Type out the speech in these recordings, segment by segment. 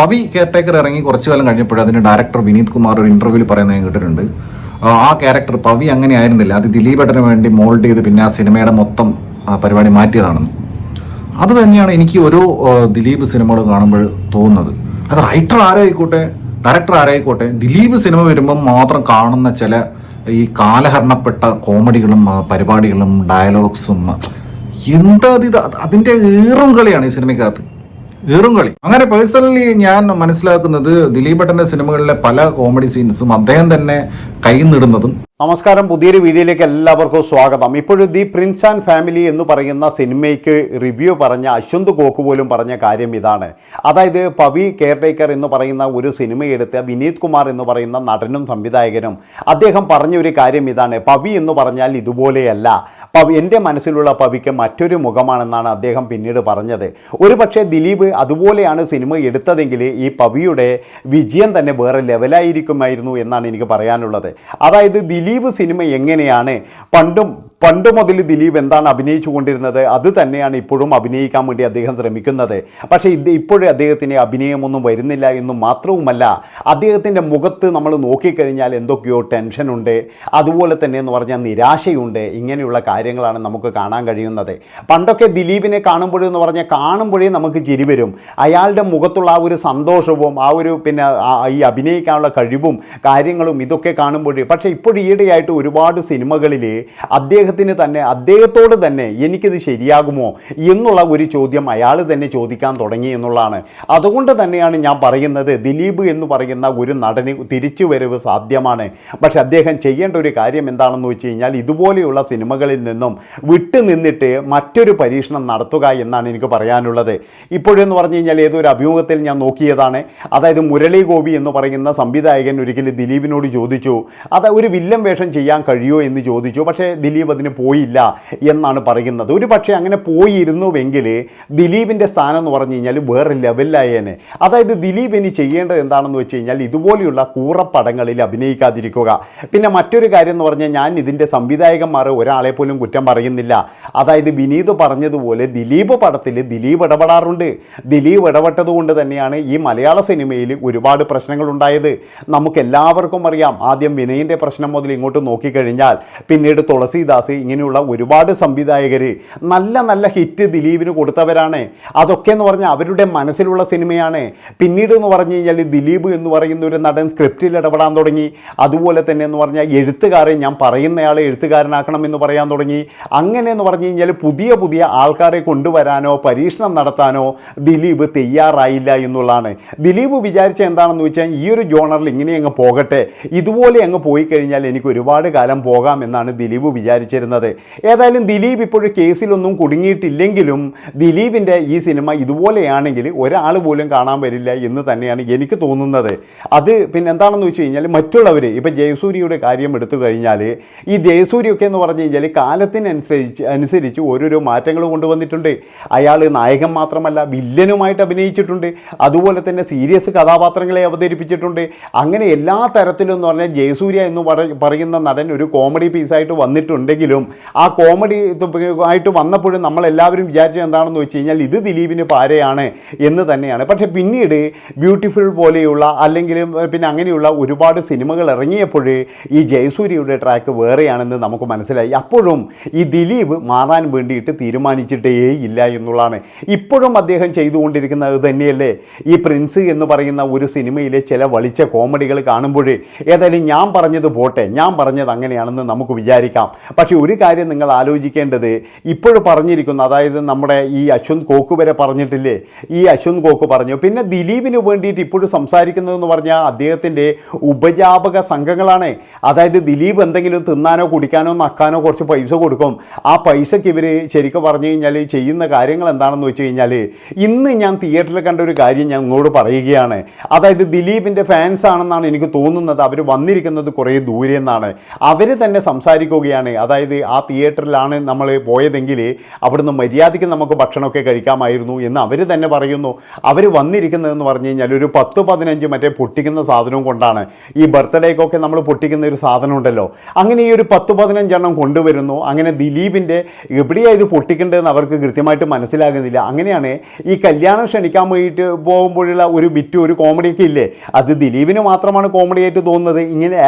Pavi caretaker ഇറങ്ങി കുറച്ചു കാലം കഴിഞ്ഞപ്പോൾ അതിന്റെ ഡയറക്ടർ വിനീത് കുമാർ ഒരു ഇന്റർവ്യൂവിൽ പറയുന്നത് ഞാൻ കേട്ടിട്ടുണ്ട്. ആ, ക്യാരക്ടർ പവി അങ്ങനെ ആയിരുന്നില്ല. അത് ദിലീപേട്ടന് വേണ്ടി മോൾഡ് ചെയ്ത് പിന്നെ ആ സിനിമയുടെ മൊത്തം പരിപാടി മാറ്റിയതാണെന്ന് അത് തന്നെയാണ് എനിക്ക് ഓരോ ദിലീപ് സിനിമകൾ കാണുമ്പോൾ തോന്നുന്നത്. അത് റൈറ്റർ ആരായിക്കോട്ടെ ഡയറക്ടർ ആരായിക്കോട്ടെ ദിലീപ് സിനിമ വരുമ്പം മാത്രം കാണുന്ന ചില ഈ കാലഹരണപ്പെട്ട കോമഡികളും പരിപാടികളും ഡയലോഗ്സും എന്താ ഇത്? അതിന്റെ ഏറും കളിയാണ് ഈ സിനിമയ്ക്കകത്ത്. ഏറും കളി. അങ്ങനെ പേഴ്സണലി ഞാൻ മനസ്സിലാക്കുന്നത് ദിലീപ് ദിലീപേട്ടന്റെ സിനിമകളിലെ പല കോമഡി സീൻസും അദ്ദേഹം തന്നെ കൈന്നിടുന്നതും നമസ്കാരം പുതിയൊരു വീഡിയോയിലേക്ക് എല്ലാവർക്കും സ്വാഗതം. ഇപ്പോഴും ദി പ്രിൻസ് ആൻഡ് ഫാമിലി എന്ന് പറയുന്ന സിനിമയ്ക്ക് റിവ്യൂ പറഞ്ഞ അശ്വന്ത് കോക്ക് പോലും പറഞ്ഞ കാര്യം ഇതാണ്. അതായത് പവി കെയർടേക്കർ എന്ന് പറയുന്ന ഒരു സിനിമ എടുത്ത വിനീത് കുമാർ എന്ന് പറയുന്ന നടനും സംവിധായകനും അദ്ദേഹം പറഞ്ഞ ഒരു കാര്യം ഇതാണ്. പവി എന്ന് പറഞ്ഞാൽ ഇതുപോലെയല്ല. പവി എന്റെ മനസ്സിലുള്ള പവിക്ക് മറ്റൊരു മുഖമാണെന്നാണ് അദ്ദേഹം പിന്നീട് പറഞ്ഞത്. ഒരു പക്ഷേ ദിലീപ് അതുപോലെയാണ് സിനിമ എടുത്തതെങ്കിൽ ഈ പവിയുടെ വിജയം തന്നെ വേറെ ലെവലായിരിക്കുമായിരുന്നു എന്നാണ് എനിക്ക് പറയാനുള്ളത്. അതായത് ദിലീപ് സിനിമ എങ്ങനെയാണ് പണ്ടും പണ്ട് മുതൽ ദിലീപ് എന്താണ് അഭിനയിച്ചു കൊണ്ടിരുന്നത് അത് തന്നെയാണ് ഇപ്പോഴും അഭിനയിക്കാൻ വേണ്ടി അദ്ദേഹം ശ്രമിക്കുന്നത്. പക്ഷേ ഇത് ഇപ്പോഴും അദ്ദേഹത്തിന് അഭിനയമൊന്നും വരുന്നില്ല എന്നും മാത്രവുമല്ല അദ്ദേഹത്തിന്റെ മുഖത്ത് നമ്മൾ നോക്കിക്കഴിഞ്ഞാൽ എന്തൊക്കെയോ ടെൻഷനുണ്ട് അതുപോലെ തന്നെ എന്ന് പറഞ്ഞാൽ നിരാശയുണ്ട്. ഇങ്ങനെയുള്ള കാര്യങ്ങളാണ് നമുക്ക് കാണാൻ കഴിയുന്നത്. പണ്ടൊക്കെ ദിലീപിനെ കാണുമ്പോഴെന്ന് പറഞ്ഞാൽ കാണുമ്പോഴേ നമുക്ക് ചിരി വരും. അയാളുടെ മുഖത്തുള്ള ആ ഒരു സന്തോഷവും ആ ഒരു പിന്നെ ഈ അഭിനയിക്കാനുള്ള കഴിവും കാര്യങ്ങളും ഇതൊക്കെ കാണുമ്പോഴേ. പക്ഷേ ഇപ്പോഴീടെയായിട്ട് ഒരുപാട് സിനിമകളിൽ അദ്ദേഹത്തിന് തന്നെ അദ്ദേഹത്തോട് തന്നെ എനിക്കിത് ശരിയാകുമോ എന്നുള്ള ഒരു ചോദ്യം അയാൾ തന്നെ ചോദിക്കാൻ തുടങ്ങി എന്നുള്ളതാണ്. അതുകൊണ്ട് തന്നെയാണ് ഞാൻ പറയുന്നത് ദിലീപ് എന്ന് പറയുന്ന ഒരു നടന് തിരിച്ചു വരവ് സാധ്യമാണ്. പക്ഷെ അദ്ദേഹം ചെയ്യേണ്ട ഒരു കാര്യം എന്താണെന്ന് വെച്ച് കഴിഞ്ഞാൽ ഇതുപോലെയുള്ള സിനിമകളിൽ നിന്നും വിട്ടു നിന്നിട്ട് മറ്റൊരു പരീക്ഷണം നടത്തുക എന്നാണ് എനിക്ക് പറയാനുള്ളത്. ഇപ്പോഴെന്ന് പറഞ്ഞു കഴിഞ്ഞാൽ ഏതൊരു അഭിമുഖത്തിൽ ഞാൻ നോക്കിയതാണ് അതായത് മുരളി ഗോപി എന്ന് പറയുന്ന സംവിധായകൻ ഒരിക്കലും ദിലീപിനോട് ചോദിച്ചു അത് ഒരു വില്ലൻ വേഷം ചെയ്യാൻ കഴിയുമോ? എന്ന് ചോദിച്ചു. പക്ഷേ ദിലീപ് അതിന് പോയില്ല എന്നാണ് പറയുന്നത്. ഒരു പക്ഷേ അങ്ങനെ പോയിരുന്നുവെങ്കിൽ ദിലീപിന്റെ സ്ഥാനം എന്ന് പറഞ്ഞു കഴിഞ്ഞാൽ വേറെ ലെവലിലായേനെ അതായത് ദിലീപ് ഇനി ചെയ്യേണ്ടത് എന്താണെന്ന് വെച്ച് കഴിഞ്ഞാൽ ഇതുപോലെയുള്ള കൂറപ്പടങ്ങളിൽ അഭിനയിക്കാതിരിക്കുക. പിന്നെ മറ്റൊരു കാര്യം എന്ന് പറഞ്ഞാൽ ഞാൻ ഇതിന്റെ സംവിധായകന്മാർ ഒരാളെ പോലും കുറ്റം പറയുന്നില്ല. അതായത് വിനീത് പറഞ്ഞതുപോലെ ദിലീപ് പടത്തിൽ ദിലീപ് ഇടപെടാറുണ്ട്. ദിലീപ് ഇടപെട്ടത് കൊണ്ട് തന്നെയാണ് ഈ മലയാള സിനിമയിൽ ഒരുപാട് പ്രശ്നങ്ങൾ ഉണ്ടായത്. നമുക്ക് എല്ലാവർക്കും അറിയാം ആദ്യം വിനയന്റെ പ്രശ്നം മുതൽ ഇങ്ങോട്ട് നോക്കിക്കഴിഞ്ഞാൽ പിന്നീട് തുളസീദാസ് ഇങ്ങനെയുള്ള ഒരുപാട് സംവിധായകർ നല്ല നല്ല ഹിറ്റ് ദിലീപിന് കൊടുത്തവരാണ്. അതൊക്കെ എന്ന് പറഞ്ഞാൽ അവരുടെ മനസ്സിലുള്ള സിനിമയാണ്. പിന്നീട് എന്ന് പറഞ്ഞു കഴിഞ്ഞാൽ ദിലീപ് എന്ന് പറയുന്ന ഒരു നടൻ സ്ക്രിപ്റ്റിൽ ഇടപെടാൻ തുടങ്ങി. അതുപോലെ തന്നെ എന്ന് പറഞ്ഞാൽ എഴുത്തുകാരെ ഞാൻ പറയുന്നയാളെ എഴുത്തുകാരനാക്കണം എന്ന് പറയാൻ തുടങ്ങി. അങ്ങനെ എന്ന് പറഞ്ഞു കഴിഞ്ഞാൽ പുതിയ പുതിയ ആൾക്കാരെ കൊണ്ടുവരാനോ പരീക്ഷണം നടത്താനോ ദിലീപ് തയ്യാറായില്ല എന്നുള്ളതാണ്. ദിലീപ് വിചാരിച്ച എന്താണെന്ന് വെച്ചാൽ ഈ ഒരു ജോണറിൽ ഇങ്ങനെ അങ്ങ് പോകട്ടെ. ഇതുപോലെ അങ്ങ് പോയി കഴിഞ്ഞാൽ എനിക്ക് ഒരുപാട് കാലം പോകാം എന്നാണ് ദിലീപ് വിചാരിച്ചിരുന്നത് ഏതായാലും ദിലീപ് ഇപ്പോഴും കേസിലൊന്നും കുടുങ്ങിയിട്ടില്ലെങ്കിലും ദിലീപിന്റെ ഈ സിനിമ ഇതുപോലെയാണെങ്കിൽ ഒരാൾ പോലും കാണാൻ വരില്ല എന്ന് തന്നെയാണ് എനിക്ക് തോന്നുന്നത്. അത് പിന്നെ എന്താണെന്ന് വെച്ച് കഴിഞ്ഞാൽ മറ്റുള്ളവർ ഇപ്പോൾ ജയസൂര്യയുടെ കാര്യം എടുത്തു കഴിഞ്ഞാൽ ഈ ജയസൂര്യൊക്കെ എന്ന് പറഞ്ഞു കഴിഞ്ഞാൽ കാലത്തിനനുസരിച്ച് അനുസരിച്ച് ഓരോരോ മാറ്റങ്ങൾ കൊണ്ടുവന്നിട്ടുണ്ട്. അയാൾ നായകൻ മാത്രമല്ല വില്ലനുമായിട്ട് അഭിനയിച്ചിട്ടുണ്ട്. അതുപോലെ തന്നെ സീരിയസ് കഥാപാത്രങ്ങളെ അവതരിപ്പിച്ചിട്ടുണ്ട്. അങ്ങനെ എല്ലാ തരത്തിലും എന്ന് പറഞ്ഞാൽ ജയസൂര്യ എന്ന് പറയുന്ന നടൻ ഒരു കോമഡി പീസായിട്ട് വന്നിട്ടുണ്ടെങ്കിലും ആ കോമഡി ആയിട്ട് വന്നപ്പോഴും നമ്മളെല്ലാവരും വിചാരിച്ചത് എന്താണെന്ന് വെച്ച് കഴിഞ്ഞാൽ ഇത് ദിലീപിന് പാരയാണ് എന്ന് തന്നെയാണ്. പക്ഷേ പിന്നീട് ബ്യൂട്ടിഫുൾ പോലെയുള്ള അല്ലെങ്കിൽ പിന്നെ അങ്ങനെയുള്ള ഒരുപാട് സിനിമകൾ ഇറങ്ങിയപ്പോൾ ഈ ജയസൂര്യയുടെ ട്രാക്ക് വേറെയാണെന്ന് നമുക്ക് മനസ്സിലായി. അപ്പോഴും ഈ ദിലീപ് മാറാൻ വേണ്ടിയിട്ട് തീരുമാനിച്ചിട്ടേ ഇല്ല എന്നുള്ളതാണ്. ഇപ്പോഴും അദ്ദേഹം ചെയ്തുകൊണ്ടിരിക്കുന്നത് തന്നെയല്ലേ? ഈ പ്രിൻസ് എന്ന് പറയുന്ന ഒരു സിനിമയിലെ ചില വളിച്ച കോമഡികൾ കാണുമ്പോൾ ഏതായാലും ഞാൻ പറഞ്ഞത് പോട്ടെ ഞാൻ പറഞ്ഞത് അങ്ങനെയാണെന്ന് നമുക്ക് വിചാരിക്കാം. പക്ഷേ ഒരു കാര്യം നിങ്ങൾ ആലോചിക്കേണ്ടത് ഇപ്പോഴും പറഞ്ഞിരിക്കുന്നു അതായത് നമ്മുടെ ഈ അശ്വന്ത് കോക്ക് വരെ പറഞ്ഞിട്ടില്ലേ? ഈ അശ്വന്ത് കോക്ക് പറഞ്ഞു. പിന്നെ ദിലീപിന് വേണ്ടിയിട്ട് ഇപ്പോഴും സംസാരിക്കുന്നതെന്ന് പറഞ്ഞാൽ അദ്ദേഹത്തിന്റെ ഉപജാപക സംഘങ്ങളാണ്. അതായത് ദിലീപ് എന്തെങ്കിലും തിന്നാനോ കുടിക്കാനോ നക്കാനോ കുറച്ച് പൈസ കൊടുക്കും. ആ പൈസയ്ക്ക് ഇവർ ശരിക്കും പറഞ്ഞു കഴിഞ്ഞാൽ ചെയ്യുന്ന കാര്യങ്ങൾ എന്താണെന്ന് വെച്ച് കഴിഞ്ഞാൽ ഇന്ന് ഞാൻ തിയേറ്ററിൽ കണ്ട ഒരു കാര്യം ഞാൻ നിങ്ങളോട് പറയുകയാണ്. അതായത് ദിലീപിന്റെ ഫാൻസ് ആണെന്നാണ് എനിക്ക് തോന്നുന്നത്. അവർ വന്നിരിക്കുന്നത് കുറേ ദൂരെ നിന്നാണ്. അവർ തന്നെ സംസാരിക്കുകയാണ്. അതായത് അതായത് ആ തിയേറ്ററിലാണ് നമ്മൾ പോയതെങ്കിൽ അവിടുന്ന് മര്യാദയ്ക്ക് നമുക്ക് ഭക്ഷണമൊക്കെ കഴിക്കാമായിരുന്നു എന്ന് അവർ തന്നെ പറയുന്നു. അവർ വന്നിരിക്കുന്നതെന്ന് പറഞ്ഞു കഴിഞ്ഞാൽ ഒരു പത്ത് പതിനഞ്ച് മറ്റേ പൊട്ടിക്കുന്ന സാധനവും കൊണ്ടാണ്. ഈ ബർത്ത്ഡേക്കൊക്കെ നമ്മൾ പൊട്ടിക്കുന്ന ഒരു സാധനം ഉണ്ടല്ലോ. അങ്ങനെ ഈ ഒരു പത്ത് പതിനഞ്ചെണ്ണം കൊണ്ടുവരുന്നു. അങ്ങനെ ദിലീപിന്റെ എവിടെയാണ് ഇത് പൊട്ടിക്കേണ്ടതെന്ന് അവർക്ക് കൃത്യമായിട്ട് മനസ്സിലാകുന്നില്ല. അങ്ങനെയാണ് ഈ കല്യാണം ക്ഷണിക്കാൻ വേണ്ടിയിട്ട് പോകുമ്പോഴുള്ള ഒരു ബിറ്റ് ഒരു കോമഡിയൊക്കെ ഇല്ലേ? അത് ദിലീപിന് മാത്രമാണ് കോമഡി ആയിട്ട് തോന്നുന്നത്. ഇങ്ങനെ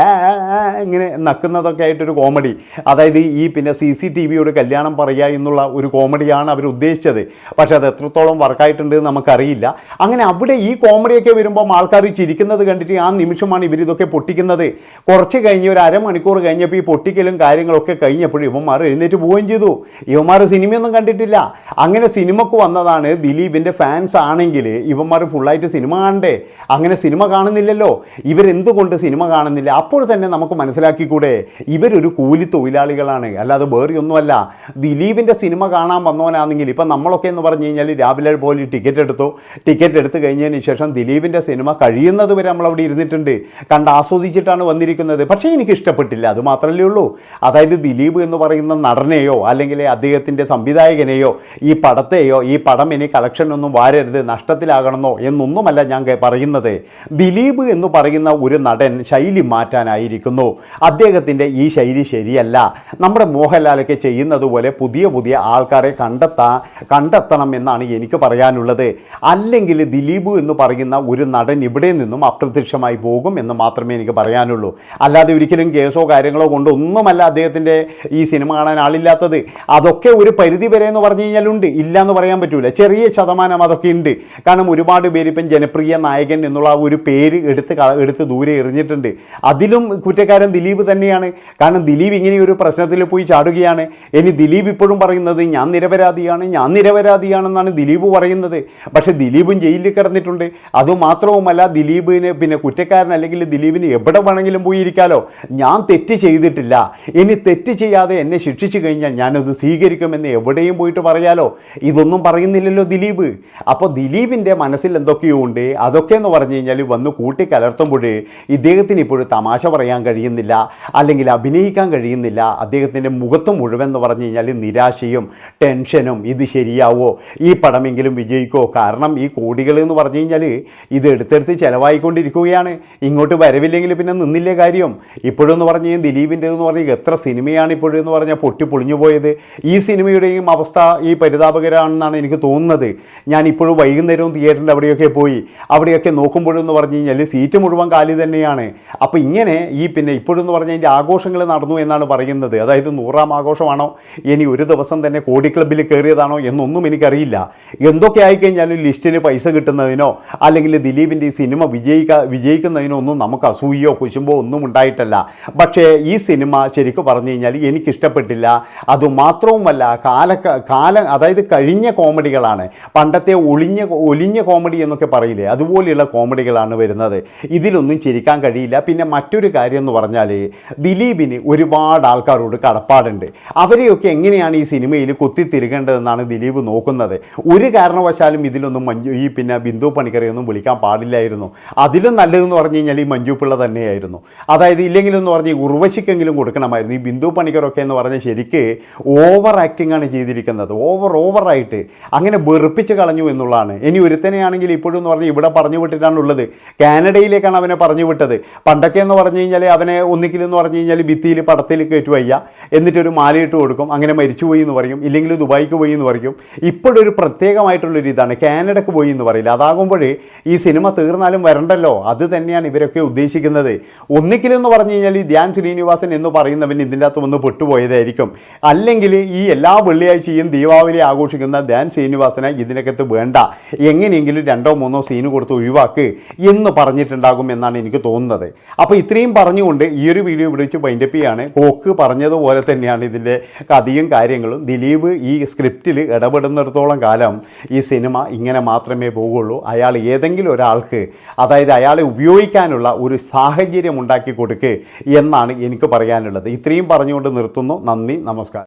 ഇങ്ങനെ നക്കുന്നതൊക്കെ ആയിട്ടൊരു കോമഡി. അതായത് ഈ പിന്നെ സി സി ടി വിയോട് കല്യാണം പറയുക എന്നുള്ള ഒരു കോമഡിയാണ് അവർ ഉദ്ദേശിച്ചത്. പക്ഷേ അത് എത്രത്തോളം വർക്കായിട്ടുണ്ട് നമുക്കറിയില്ല. അങ്ങനെ അവിടെ ഈ കോമഡിയൊക്കെ വരുമ്പം ആൾക്കാർ ചിരിക്കുന്നത് കണ്ടിട്ട് ആ നിമിഷമാണ് ഇവരിതൊക്കെ പൊട്ടിക്കുന്നത്. കുറച്ച് കഴിഞ്ഞ് ഒരു അരമണിക്കൂർ കഴിഞ്ഞപ്പോൾ ഈ പൊട്ടിക്കലും കാര്യങ്ങളൊക്കെ കഴിഞ്ഞപ്പോഴും ഇവന്മാർ എഴുന്നേറ്റ് പോവുകയും ചെയ്തു. ഇവന്മാർ സിനിമയൊന്നും കണ്ടിട്ടില്ല. അങ്ങനെ സിനിമക്ക് വന്നതാണ് ദിലീപിന്റെ ഫാൻസ് ആണെങ്കിൽ ഇവന്മാർ ഫുള്ളായിട്ട് സിനിമ കാണണ്ടേ? അങ്ങനെ സിനിമ കാണുന്നില്ലല്ലോ. ഇവരെന്തുകൊണ്ട് സിനിമ കാണുന്നില്ല? അപ്പോൾ തന്നെ നമുക്ക് മനസ്സിലാക്കിക്കൂടെ? ഇവരൊരു കൂലി തൊഴിലാളികളാണ്. അല്ലാതെ വേറെ ഒന്നുമല്ല. ദിലീപിന്റെ സിനിമ കാണാൻ വന്നവനാണെങ്കിൽ ഇപ്പം നമ്മളൊക്കെ എന്ന് പറഞ്ഞു കഴിഞ്ഞാൽ രാവിലെ പോലെ ടിക്കറ്റ് എടുത്തു. ടിക്കറ്റ് എടുത്തു കഴിഞ്ഞതിന് ശേഷം ദിലീപിന്റെ സിനിമ കഴിയുന്നത് വരെ നമ്മളവിടെ ഇരുന്നിട്ടുണ്ട്. കണ്ട് ആസ്വദിച്ചിട്ടാണ് വന്നിരിക്കുന്നത്. പക്ഷേ എനിക്ക് ഇഷ്ടപ്പെട്ടില്ല. അത് മാത്രമല്ലേ ഉള്ളൂ. അതായത് ദിലീപ് എന്ന് പറയുന്ന നടനെയോ അല്ലെങ്കിൽ അദ്ദേഹത്തിന്റെ സംവിധായകനെയോ ഈ പടത്തെയോ ഈ പടം ഇനി കളക്ഷനൊന്നും വാരരുത് നഷ്ടത്തിലാകണമെന്നോ എന്നൊന്നുമല്ല ഞാൻ പറയുന്നത്. ദിലീപ് എന്ന് പറയുന്ന ഒരു നടൻ ശൈലി മാറ്റാനായിരിക്കുന്നു. അദ്ദേഹത്തിന്റെ ഈ ശൈലി ശരിയല്ല. നമ്മുടെ മോഹൻലാലൊക്കെ ചെയ്യുന്നത് പോലെ പുതിയ പുതിയ ആൾക്കാരെ കണ്ടെത്താ കണ്ടെത്തണം എന്നാണ് എനിക്ക് പറയാനുള്ളത്. അല്ലെങ്കിൽ ദിലീപ് എന്ന് പറയുന്ന ഒരു നടൻ ഇവിടെ നിന്നും അപ്രത്യക്ഷമായി പോകും എന്ന് മാത്രമേ എനിക്ക് പറയാനുള്ളൂ. അല്ലാതെ ഒരിക്കലും കേസോ കാര്യങ്ങളോ കൊണ്ടൊന്നുമല്ല അദ്ദേഹത്തിന്റെ ഈ സിനിമ കാണാൻ ആളില്ലാത്തത്. അതൊക്കെ ഒരു പരിധി വരെ എന്ന് പറഞ്ഞു കഴിഞ്ഞാലുണ്ട് ഇല്ല എന്ന് പറയാൻ പറ്റില്ല ചെറിയ ശതമാനം അതൊക്കെ ഉണ്ട്. കാരണം ഒരുപാട് പേര് ഇപ്പം ജനപ്രിയ നായകൻ എന്നുള്ള ഒരു പേര് എടുത്ത് എടുത്ത് ദൂരെ എറിഞ്ഞിട്ടുണ്ട്. അതിലും കുറ്റക്കാരൻ ദിലീപ് തന്നെയാണ്. കാരണം ദിലീപ് ഇങ്ങനെ ഒരു പ്രശ്നത്തിൽ പോയി ചാടുകയാണ്. ഇനി ദിലീപ് ഇപ്പോഴും പറയുന്നത് ഞാൻ നിരപരാധിയാണ് ഞാൻ നിരപരാധിയാണെന്നാണ് ദിലീപ് പറയുന്നത്. പക്ഷേ ദിലീപും ജയിലിൽ കിടന്നിട്ടുണ്ട്. അതുമാത്രവുമല്ല ദിലീപിന് പിന്നെ കുറ്റക്കാരൻ അല്ലെങ്കിൽ ദിലീപിന് എവിടെ വേണമെങ്കിലും പോയിരിക്കാലോ ഞാൻ തെറ്റ് ചെയ്തിട്ടില്ല. ഇനി തെറ്റ് ചെയ്യാതെ എന്നെ ശിക്ഷിച്ചു കഴിഞ്ഞാൽ ഞാനത് സ്വീകരിക്കുമെന്ന് എവിടെയും പോയിട്ട് പറയാലോ. ഇതൊന്നും പറയുന്നില്ലല്ലോ ദിലീപ്. അപ്പോൾ ദിലീപിന്റെ മനസ്സിൽ എന്തൊക്കെയോ ഉണ്ട്. അതൊക്കെ എന്ന് പറഞ്ഞു കഴിഞ്ഞാൽ വന്ന് കൂട്ടിക്കലർത്തുമ്പോൾ ഇദ്ദേഹത്തിന് ഇപ്പോഴും തമാശ പറയാൻ കഴിയുന്നില്ല. അല്ലെങ്കിൽ അഭിനയിക്കാൻ കഴിയുന്നില്ല. അദ്ദേഹത്തിന്റെ മുഖത്ത് മുഴുവൻ എന്ന് പറഞ്ഞു കഴിഞ്ഞാൽ നിരാശയും ടെൻഷനും ഇത് ശരിയാവോ? ഈ പടമെങ്കിലും വിജയിക്കുമോ കാരണം ഈ കോടികൾ എന്ന് പറഞ്ഞു കഴിഞ്ഞാൽ ഇത് എടുത്തെടുത്ത് ചിലവായിക്കൊണ്ടിരിക്കുകയാണ്. ഇങ്ങോട്ട് വരവില്ലെങ്കിൽ പിന്നെ നിന്നില്ലേ കാര്യം? ഇപ്പോഴെന്ന് പറഞ്ഞു കഴിഞ്ഞാൽ ദിലീപിന്റെ എന്ന് പറഞ്ഞാൽ എത്ര സിനിമയാണ് ഇപ്പോഴെന്ന് പറഞ്ഞാൽ പൊട്ടി പൊളിഞ്ഞു പോയത്. ഈ സിനിമയുടെയും അവസ്ഥ ഈ പരിതാപകരമാണെന്നാണ് എനിക്ക് തോന്നുന്നത്. ഞാൻ ഇപ്പോഴും വൈകുന്നേരവും തിയേറ്ററിന്റെ അവിടെയൊക്കെ പോയി. അവിടെയൊക്കെ നോക്കുമ്പോഴെന്ന് പറഞ്ഞു കഴിഞ്ഞാൽ സീറ്റ് മുഴുവൻ കാലി തന്നെയാണ്. അപ്പോൾ ഇങ്ങനെ ഈ പിന്നെ ഇപ്പോഴെന്ന് പറഞ്ഞാൽ അതിന്റെ ആഘോഷങ്ങൾ നടന്നു എന്നാണ് പറയുന്നത്. അതായത് നൂറാം ആഘോഷമാണോ? ഇനി ഒരു ദിവസം തന്നെ കോടി ക്ലബ്ബിൽ കയറിയതാണോ എന്നൊന്നും എനിക്കറിയില്ല. എന്തൊക്കെ ആയിക്കഴിഞ്ഞാലും ലിസ്റ്റിന് പൈസ കിട്ടുന്നതിനോ അല്ലെങ്കിൽ ദിലീപിന്റെ ഈ സിനിമ വിജയിക്ക വിജയിക്കുന്നതിനോ ഒന്നും നമുക്ക് അസൂയോ കുശുമ്പോ ഒന്നും ഉണ്ടായിട്ടല്ല. പക്ഷേ ഈ സിനിമ ശരിക്കും പറഞ്ഞു കഴിഞ്ഞാൽ എനിക്കിഷ്ടപ്പെട്ടില്ല. അതുമാത്രവുമല്ല കാല കാല അതായത് കഴിഞ്ഞ കോമഡികളാണ്. പണ്ടത്തെ ഒളിഞ്ഞ ഒലിഞ്ഞ കോമഡി എന്നൊക്കെ പറയില്ലേ അതുപോലെയുള്ള കോമഡികളാണ് വരുന്നത്. ഇതിലൊന്നും ചിരിക്കാൻ കഴിയില്ല. പിന്നെ മറ്റൊരു കാര്യം എന്ന് പറഞ്ഞാൽ ദിലീപിന് ഒരുപാട് ആൾക്കാരോട് കടപ്പാടുണ്ട് അവരെയൊക്കെ എങ്ങനെയാണ് ഈ സിനിമയിൽ കുത്തിത്തിരുകേണ്ടതെന്നാണ് ദിലീപ് നോക്കുന്നത്? ഒരു കാരണവശാലും ഇതിലൊന്നും മഞ്ജു ഈ പിന്നെ ബിന്ദു പണിക്കറിയൊന്നും വിളിക്കാൻ പാടില്ലായിരുന്നു. അതിലും നല്ലതെന്ന് പറഞ്ഞു കഴിഞ്ഞാൽ ഈ മഞ്ജു പിള്ള തന്നെയായിരുന്നു. അതായത് ഇല്ലെങ്കിലെന്ന് പറഞ്ഞ് ഉർവശിക്കെങ്കിലും കൊടുക്കണമായിരുന്നു. ഈ ബിന്ദു പണിക്കറൊക്കെ എന്ന് പറഞ്ഞ ശരിക്ക് ഓവർ ആക്ടിംഗ് ആണ് ചെയ്തിരിക്കുന്നത്. ഓവർ ഓവറായിട്ട് അങ്ങനെ വെറുപ്പിച്ച് കളഞ്ഞു എന്നുള്ളതാണ്. ഇനി ഒരുത്തനെയാണെങ്കിൽ ഇപ്പോഴും എന്ന് പറഞ്ഞാൽ ഇവിടെ പറഞ്ഞു വിട്ടിട്ടാണ് ഉള്ളത്. കാനഡയിലേക്കാണ് അവനെ പറഞ്ഞു വിട്ടത്. പണ്ടൊക്കെ എന്ന് പറഞ്ഞു കഴിഞ്ഞാൽ അവനെ ഒന്നിക്കലെന്ന് പറഞ്ഞു കഴിഞ്ഞാൽ ഭിത്തിയിൽ പടത്തിൽ കയറ്റു വയ്യ എന്നിട്ടൊരു മാലയിട്ട് കൊടുക്കും. അങ്ങനെ മരിച്ചുപോയി എന്ന് പറയും. ഇല്ലെങ്കിൽ ദുബായിക്ക് പോയി എന്ന് പറയും. ഇപ്പോഴൊരു പ്രത്യേകമായിട്ടുള്ളൊരു ഇതാണ്. കാനഡക്ക് പോയി എന്ന് പറയില്ല. അതാകുമ്പോൾ ഈ സിനിമ തീർന്നാലും വരണ്ടല്ലോ. അത് തന്നെയാണ് ഇവരൊക്കെ ഉദ്ദേശിക്കുന്നത്. ഒന്നിക്കലെന്ന് പറഞ്ഞു കഴിഞ്ഞാൽ ഈ ധ്യാൻ ശ്രീനിവാസൻ എന്ന് പറയുന്നവൻ ഇതിന്റെ അകത്ത് വന്ന് പെട്ടുപോയതായിരിക്കും. അല്ലെങ്കിൽ ഈ എല്ലാ വെള്ളിയാഴ്ചയും ദീപാവലി ആഘോഷിക്കുന്ന ധ്യാൻ ശ്രീനിവാസനെ ഇതിനകത്ത് വേണ്ട. എങ്ങനെയെങ്കിലും രണ്ടോ മൂന്നോ സീന് കൊടുത്ത് ഒഴിവാക്ക് എന്ന് പറഞ്ഞിട്ടുണ്ടാകും എന്നാണ് എനിക്ക് തോന്നുന്നത്. അപ്പോൾ ഇത്രയും പറഞ്ഞുകൊണ്ട് ഈ ഒരു വീഡിയോ വൈൻഡപ്പ് ചെയ്യാണ്. കോക്ക് പറഞ്ഞതുപോലെ തന്നെയാണ് ഇതിന്റെ കഥയും കാര്യങ്ങളും. ദിലീപ് ഈ സ്ക്രിപ്റ്റിൽ ഇടപെടുന്നിടത്തോളം കാലം ഈ സിനിമ ഇങ്ങനെ മാത്രമേ പോവുള്ളൂ അയാൾ ഏതെങ്കിലും ഒരാൾക്ക് അതായത് അയാളെ ഉപയോഗിക്കാനുള്ള ഒരു സാഹചര്യം ഉണ്ടാക്കി കൊടുക്കുക എന്നാണ് എനിക്ക് പറയാനുള്ളത്. ഇത്രയും പറഞ്ഞുകൊണ്ട് നിർത്തുന്നു. നന്ദി നമസ്കാരം.